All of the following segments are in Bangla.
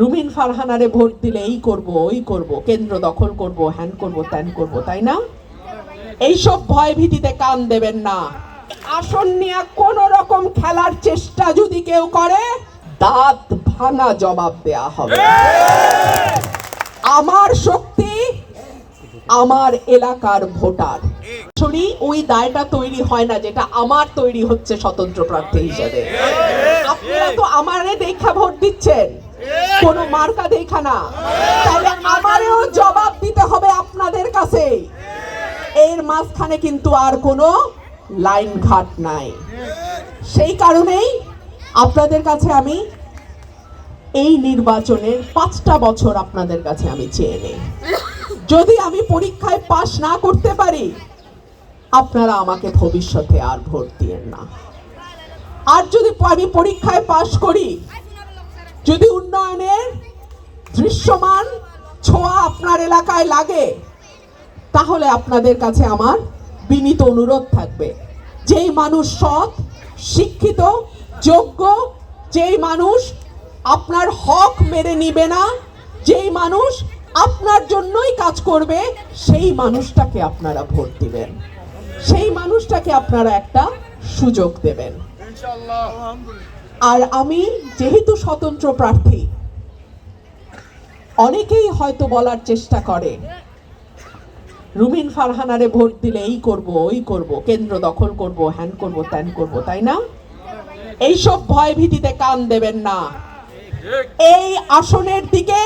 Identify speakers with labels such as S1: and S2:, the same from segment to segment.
S1: রুমিন ফারহানারে ভোট দিলে এই করব, ওই করব, কেন্দ্র দখল করব, হ্যান করব, ত্যান করব, তাই না? এইসব ভয় ভীতিতে কান দেবেন না। আসন নিয়ে কোন রকম খেলার চেষ্টা যদি কেউ করে, দাঁত ভাঙা জবাব দেয়া হবে। আমার শক্তি আমার এলাকার ভোটার। সরি ওই দায়টা তৈরি হয় না, যেটা আমার তৈরি হচ্ছে স্বতন্ত্র প্রার্থী হিসেবে। আপনারা তো আমারে দেখা কোন মার্কা দেখা না। তাহলে আমারও জবাব দিতে হবে আপনাদের কাছে। এর মাঝখানে কিন্তু আর কোনো লাইন ঘাট নাই। সেই কারণেই আপনাদের কাছে আমি এই নির্বাচনের পাঁচটা বছর আপনাদের কাছে আমি চেয়ে নেই। যদি আমি পরীক্ষায় পাশ না করতে পারি, আপনারা আমাকে ভবিষ্যতে আর ভোট দিয়েন না। আর যদি আমি পরীক্ষায় পাশ করি যদি উন্নয়নের দৃশ্যমান ছোঁয়া আপনার এলাকায় লাগে, তাহলে আপনাদের কাছে আমার বিনীত অনুরোধ থাকবে। যেই মানুষ সৎ, শিক্ষিত, যোগ্য, যেই মানুষ আপনার হক মেরে নিবে না, যেই মানুষ আপনার জন্যই কাজ করবে, সেই মানুষটাকে আপনারা ভোট দিবেন। সেই মানুষটাকে আপনারা একটা সুযোগ দেবেন। আর আমি যেহেতু স্বতন্ত্র প্রার্থী, অনেকেই হয়তো বলার চেষ্টা করে, রুমিন ফারহানারে ভোট দিলে এই করব, ওই করব, কেন্দ্র দখল করব, হ্যান করব, ত্যান করব, তাই না? এইসব ভয় ভীতিতে কান দেবেন না। এই আসনের দিকে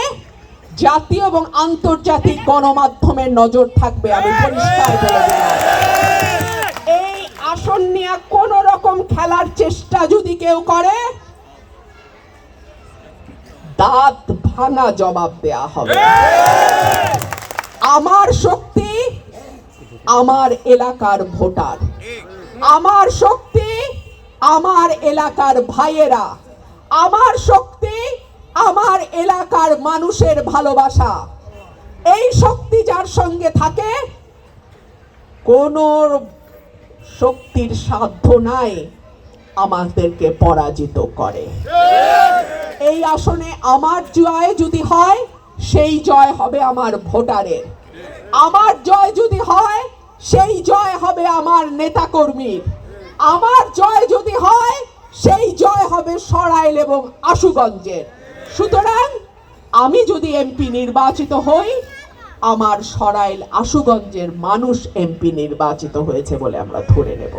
S1: জাতীয় এবং আন্তর্জাতিক গণমাধ্যমের নজর থাকবে, আমি পরিষ্কার বলে দিলাম। আসন নিয়ে কোন রকম খেলার চেষ্টা যদি কেউ করে, দাঁত ভাঙা জবাব দেয়া হবে। আমার শক্তি আমার এলাকার ভোটার। আমার শক্তি আমার এলাকার ভাইয়েরা। আমার শক্তি আমার এলাকার মানুষের ভালোবাসা। এই শক্তি যার সঙ্গে থাকে কোন শক্তির সাধ্য নাই আমাদেরকে পরাজিত করে। এই আসনে আমার জয় যদি হয়, সেই জয় হবে আমার ভোটারের। আমার জয় যদি হয়, সেই জয় হবে আমার নেতাকর্মীর। আমার জয় যদি হয়, সেই জয় হবে সরাইল এবং আশুগঞ্জের। সুতরাং আমি যদি এমপি নির্বাচিত হই আমার সরাইল আশুগঞ্জের মানুষ এমপি নির্বাচিত হয়েছে বলে আমরা ধরে নেব।